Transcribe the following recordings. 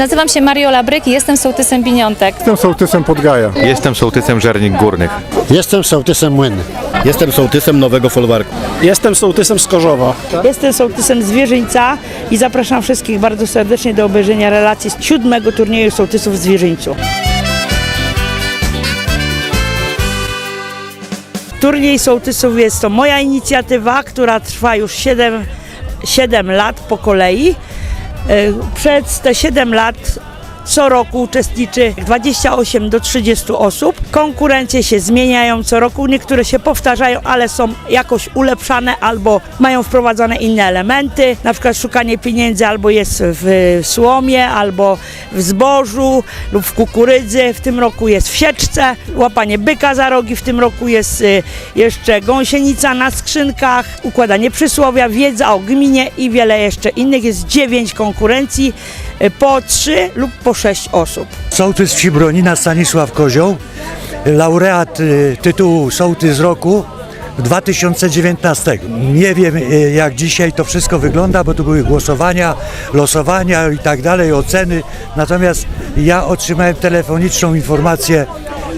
Nazywam się Mariola Bryk i jestem sołtysem Biniątek. Jestem sołtysem Podgaja. Jestem sołtysem Żernik Górnych. Jestem sołtysem Młyn. Jestem sołtysem Nowego Folwarku. Jestem sołtysem z Korzowa. Jestem sołtysem Zwierzyńca i zapraszam wszystkich bardzo serdecznie do obejrzenia relacji z siódmego turnieju sołtysów w Zwierzyńcu. Turniej sołtysów jest to moja inicjatywa, która trwa już 7, 7 lat po kolei. E, Przez te 7 lat co roku uczestniczy 28 do 30 osób. Konkurencje się zmieniają co roku, niektóre się powtarzają, ale są jakoś ulepszane albo mają wprowadzone inne elementy, na przykład szukanie pieniędzy albo jest w słomie, albo w zbożu lub w kukurydzy. W tym roku jest w sieczce, łapanie byka za rogi, w tym roku jest y, jeszcze gąsienica na skrzynkach, układanie przysłowia, wiedza o gminie i wiele jeszcze innych. Jest dziewięć konkurencji po trzy lub po sześć osób. Sołtys wsi Bronina Stanisław Kozioł, laureat y, tytułu Sołtys Roku 2019. Nie wiem y, jak dzisiaj to wszystko wygląda, bo tu były głosowania, losowania i tak dalej, oceny. Natomiast ja otrzymałem telefoniczną informację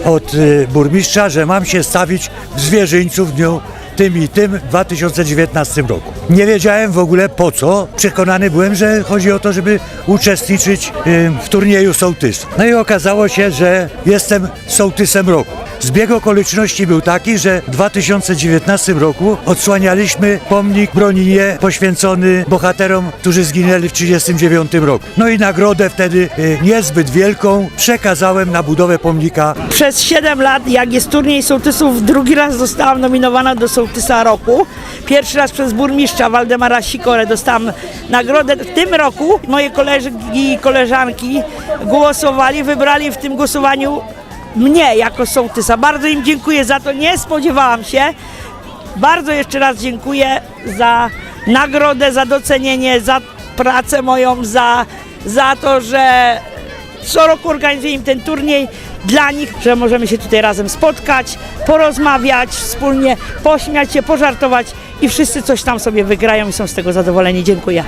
od burmistrza, że mam się stawić w Zwierzyńcu w dniu tym i tym w 2019 roku. Nie wiedziałem w ogóle po co. Przekonany byłem, że chodzi o to, żeby uczestniczyć w turnieju sołtysów. No i okazało się, że jestem sołtysem roku. Zbieg okoliczności był taki, że w 2019 roku odsłanialiśmy pomnik Broninie poświęcony bohaterom, którzy zginęli w 1939 roku. No i nagrodę wtedy y, niezbyt wielką przekazałem na budowę pomnika Przez 7 lat, jak jest turniej sołtysów, drugi raz zostałam nominowana do sołtysa roku. Pierwszy raz przez burmistrza Waldemara Sikorę dostałam nagrodę. W tym roku moje koleżanki i koleżanki głosowali, wybrali w tym głosowaniu mnie jako sołtysa. Bardzo im dziękuję za to, nie spodziewałam się. Bardzo jeszcze raz dziękuję za nagrodę, za docenienie, za pracę moją, za, za to, że co roku organizuję im ten turniej dla nich, że możemy się tutaj razem spotkać, porozmawiać wspólnie, pośmiać się, pożartować i wszyscy coś tam sobie wygrają i są z tego zadowoleni. Dziękuję.